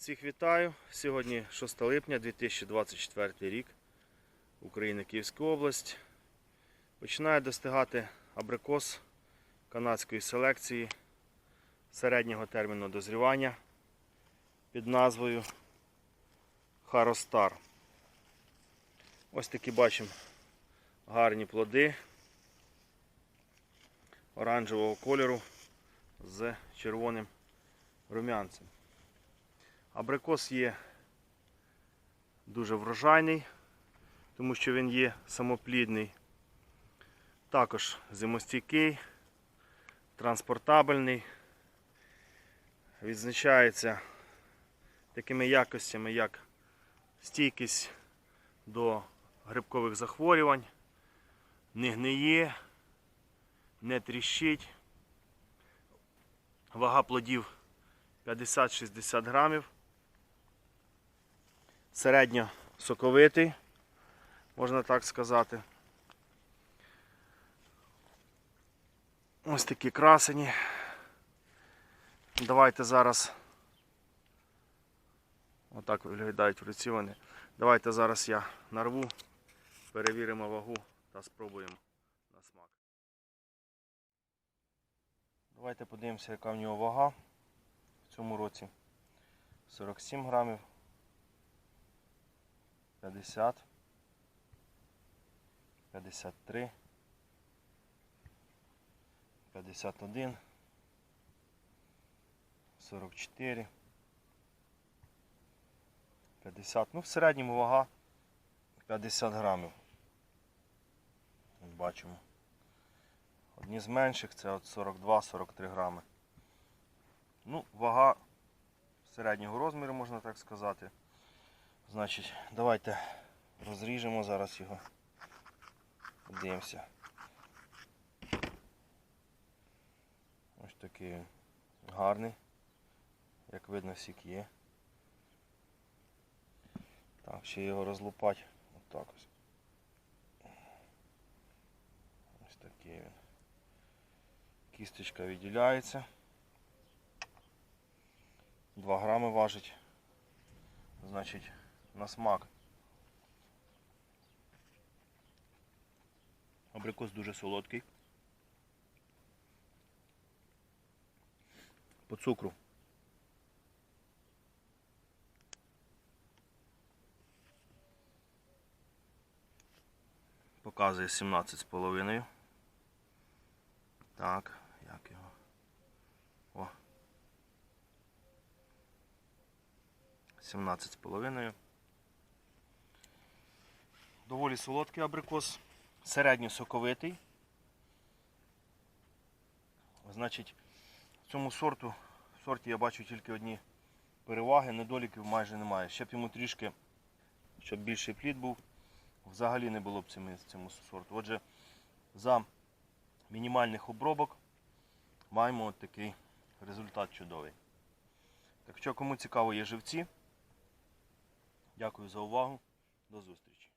Всіх вітаю. Сьогодні 6 липня 2024 рік. Україна Київська область. Починає достигати абрикос канадської селекції середнього терміну дозрівання під назвою Харостар. Ось такі бачимо гарні плоди оранжевого кольору з червоним рум'янцем. Абрикос є дуже врожайний, тому що він є самоплідний, також зимостійкий, транспортабельний, відзначається такими якостями, як стійкість до грибкових захворювань, не гниє, не тріщить, вага плодів 50-60 грамів. Середньо соковитий, можна так сказати. Ось такі красені. Давайте зараз. Отак виглядають в руці вони. Давайте зараз я нарву, перевіримо вагу та спробуємо на смак. Давайте подивимося, яка в нього вага в цьому році. 47 грамів. 50, 53, 51, 44, 50. Ну, в середньому вага 50 грамів. Бачимо. Одні з менших це от 42-43 грами. Ну, вага середнього розміру, можна так сказати. Значить, давайте розріжемо зараз його. Подивимося. Ось такий гарний. Як видно, сік є. Так, ще його розлупати. Отак ось. Ось такий він. Кісточка відділяється. 2 грами важить. Значить, на смак. Абрикос дуже солодкий. По цукру. Показує 17,5. Так, як його? О. 17,5. Доволі солодкий абрикос, середньо соковитий. Значить, в цьому сорту, в сорті я бачу тільки одні переваги, недоліків майже немає. Ще б йому трішки, щоб більший плід був, взагалі не було б цьому, цьому сорту. Отже, за мінімальних обробок маємо от такий результат чудовий. Так що, кому цікаво є живці, дякую за увагу. До зустрічі.